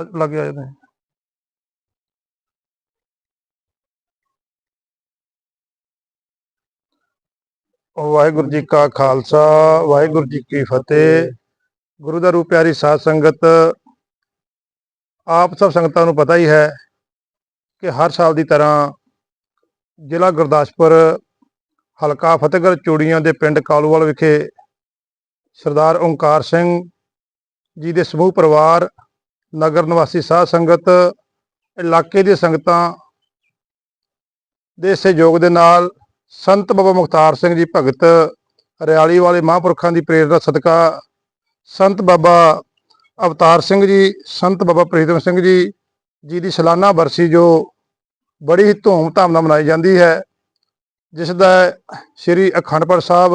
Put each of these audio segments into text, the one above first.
ਲੱਗ ਆਏ ਨੇ। ਵਾਹਿਗੁਰੂ ਜੀ ਕਾ ਖਾਲਸਾ, ਵਾਹਿਗੁਰੂ ਜੀ ਕੀ ਫਤਿਹ। ਗੁਰੂ ਦਾ ਰੂਪ ਪਿਆਰੀ ਸਾਧ ਸੰਗਤ, ਆਪ ਸਭ ਸੰਗਤਾਂ ਨੂੰ ਪਤਾ ਹੀ ਹੈ ਕਿ ਹਰ ਸਾਲ ਦੀ ਤਰ੍ਹਾਂ ਜ਼ਿਲ੍ਹਾ ਗੁਰਦਾਸਪੁਰ, ਹਲਕਾ ਫਤਿਹਗੜ੍ਹ ਚੂੜੀਆਂ ਦੇ ਪਿੰਡ ਕਾਲੂਵਾਲ ਵਿਖੇ ਸਰਦਾਰ ਓਂਕਾਰ ਸਿੰਘ ਜੀ ਦੇ ਸਮੂਹ ਪਰਿਵਾਰ ਨਗਰ ਨਿਵਾਸੀ ਸਾਧ ਸੰਗਤ, ਇਲਾਕੇ ਦੀਆਂ ਸੰਗਤਾਂ ਦੇ ਸਹਿਯੋਗ ਦੇ ਨਾਲ ਸੰਤ ਬਾਬਾ ਮੁਖਤਾਰ ਸਿੰਘ ਜੀ ਭਗਤ ਰਿਆਲੀ ਵਾਲੇ ਮਹਾਂਪੁਰਖਾਂ ਦੀ ਪ੍ਰੇਰਣਾ ਸਦਕਾ ਸੰਤ ਬਾਬਾ ਅਵਤਾਰ ਸਿੰਘ ਜੀ, ਸੰਤ ਬਾਬਾ ਪ੍ਰੀਤਮ ਸਿੰਘ ਜੀ ਜੀ ਦੀ ਸਾਲਾਨਾ ਬਰਸੀ ਜੋ ਬੜੀ ਹੀ ਧੂਮ-ਧਾਮ ਨਾਲ ਮਨਾਈ ਜਾਂਦੀ ਹੈ, ਜਿਸ ਦਾ ਸ੍ਰੀ ਅਖੰਡਪੁਰ ਸਾਹਿਬ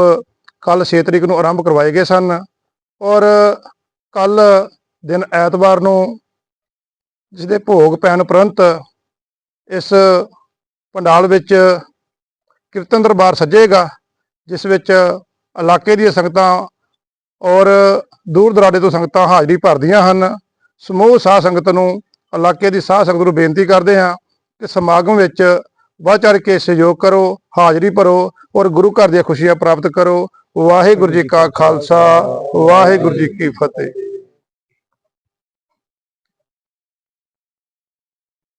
ਕੱਲ 6 ਤਰੀਕ ਨੂੰ ਆਰੰਭ ਕਰਵਾਏ ਗਏ ਸਨ ਔਰ ਕੱਲ ਦਿਨ ਐਤਵਾਰ ਨੂੰ ਜਿਸ ਦੇ ਭੋਗ ਪੈਣ ਉਪਰੰਤ ਇਸ ਪੰਡਾਲ ਵਿੱਚ ਕੀਰਤਨ ਦਰਬਾਰ ਸੱਜੇਗਾ, ਜਿਸ ਵਿੱਚ ਇਲਾਕੇ ਦੀਆਂ ਸੰਗਤਾਂ ਔਰ ਦੂਰ ਦਰਾਡੇ ਤੋਂ ਸੰਗਤਾਂ ਹਾਜ਼ਰੀ ਭਰਦੀਆਂ ਹਨ। ਸਮੂਹ ਸਾਧ ਸੰਗਤ ਨੂੰ ਇਲਾਕੇ ਦੀ ਸਾਧ ਸੰਗਤ ਨੂੰ ਬੇਨਤੀ ਕਰਦੇ ਹਾਂ ਕਿ ਸਮਾਗਮ ਵਿੱਚ ਵੱਧ ਚੜ੍ਹ ਕੇ ਸਹਿਯੋਗ ਕਰੋ, ਹਾਜ਼ਰੀ ਭਰੋ ਔਰ ਗੁਰੂ ਘਰ ਦੀਆਂ ਖੁਸ਼ੀਆਂ ਪ੍ਰਾਪਤ ਕਰੋ। ਵਾਹਿਗੁਰੂ ਜੀ ਕਾ ਖਾਲਸਾ, ਵਾਹਿਗੁਰੂ ਜੀ ਕੀ ਫਤਿਹ।